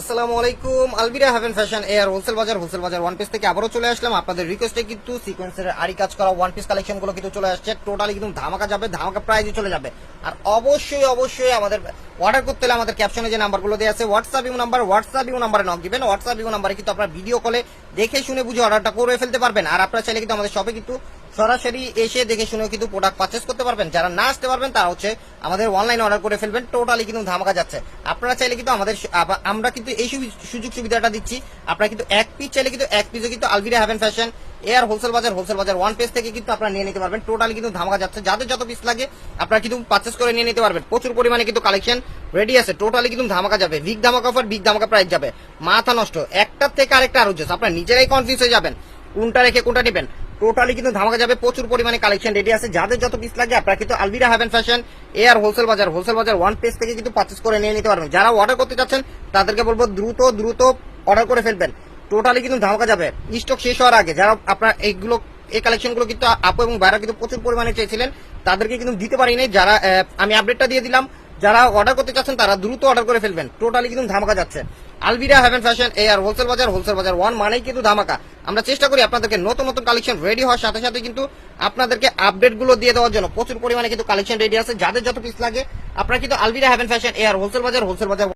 আসসালামু আলাইকুম। আলবিরা heaven fashion air wholesale Bazar wholesale Bazar one piece থেকে আবারও চলে আসলাম। আপনাদের রিকোয়েস্টে কিন্তু সিকোয়েন্সের আরি কাজ করা ওয়ান পিস কালেকশনগুলো কিন্তু চলে আসছে। টোটালি কিন্তু ধামাকা যাবে, ধামাকা প্রাইজে চলে যাবে। আর অবশ্যই অবশ্যই আমাদের অর্ডার করতে হলে আমাদের ক্যাপশনে যে নাম্বারগুলো দেওয়া আছে WhatsApp you number WhatsApp you নাম্বারে নক দিবেন। হোয়াটসঅ্যাপ ইউ নাম্বারে কিন্তু আপনার ভিডিও কলে দেখে শুনে বুঝে অর্ডারটা করে ফেলতে পারবেন। আর আপনারা চাইলে কিন্তু আমাদের শপে কিন্তু সরাসরি এসে দেখে শুনে কিন্তু প্রোডাক্ট পারচেস করতে পারবেন। যারা না আসতে পারবেন, তারা হচ্ছে আমাদের অনলাইনে অর্ডার করে ফেলবেন। টোটালি কিন্তু ধামাকা যাচ্ছে। আপনারা চাইলে কিন্তু আমাদের আমরা কিন্তু এই সুযোগ সুবিধাটা দিচ্ছি। আপনারা কিন্তু এক পিস চাইলে কিন্তু এক পিসে কিন্তু Alvira heaven fashion air wholesale Bazar wholesale Bazar one page থেকে কিন্তু আপনারা নিয়ে নিতে পারবেন। টোটালি কিন্তু ধামাকা যাচ্ছে। যাদের যত পিস লাগে, আপনারা কিন্তু পারচেস করে নিয়ে নিতে পারবেন। প্রচুর পরিমাণে কিন্তু কালেকশন রেডি আছে। টোটালি কিন্তু ধামাকা যাবে। বিগ ধামাকা অফার বিগ ধামাকা প্রাইস যাবে। মাথা নষ্ট। একটার থেকে আরেকটা আরও আপনারা নিজেরাই কনফিউজ হয়ে যাবেন। কোনটা রেখে কোনটা নেবেন? টোটালি কিন্তু ধামাকা যাবে, প্রচুর পরিমাণে কালেকশন রেডি আছে। যাদের যত পিস লাগে, আপনারা কিন্তু Alvira heaven fashion air wholesale Bazar wholesale Bazar one page থেকে কিন্তু পারচেস করে নিয়ে নিতে পারবেন। যারা অর্ডার করতে চাচ্ছেন, তাদেরকে বলব দ্রুত দ্রুত অর্ডার করে ফেলবেন। টোটালি কিন্তু ধামাকা যাবে। স্টক শেষ হওয়ার আগে যারা আপনার এইগুলো, এই কালেকশনগুলো কিন্তু আপু এবং বাইরা কিন্তু প্রচুর পরিমাণে চেয়েছিলেন, তাদেরকে কিন্তু দিতে পারিনি। যারা আমি আপডেটটা দিয়ে দিলাম। যারা অর্ডার করতে চাচ্ছেন, তারা দ্রুত অর্ডার করে ফেলবেন। টোটালি কিন্তু ধামাকা যাচ্ছে। আলবিরা heaven fashion A R wholesale Bazar wholesale Bazar one মানেই কিন্তু ধামাকা। আমরা চেষ্টা করি আপনাদেরকে নতুন নতুন কালেকশন রেডি হওয়ার সাথে সাথে কিন্তু আপনাদেরকে আপডেটগুলো দিয়ে দেওয়ার জন্য। প্রচুর পরিমাণে কিন্তু কালেকশন রেডি আছে। যাদের যত পিস লাগে, আপনারা কিন্তু আলবিরা heaven fashion A R wholesale Bazar wholesale Bazar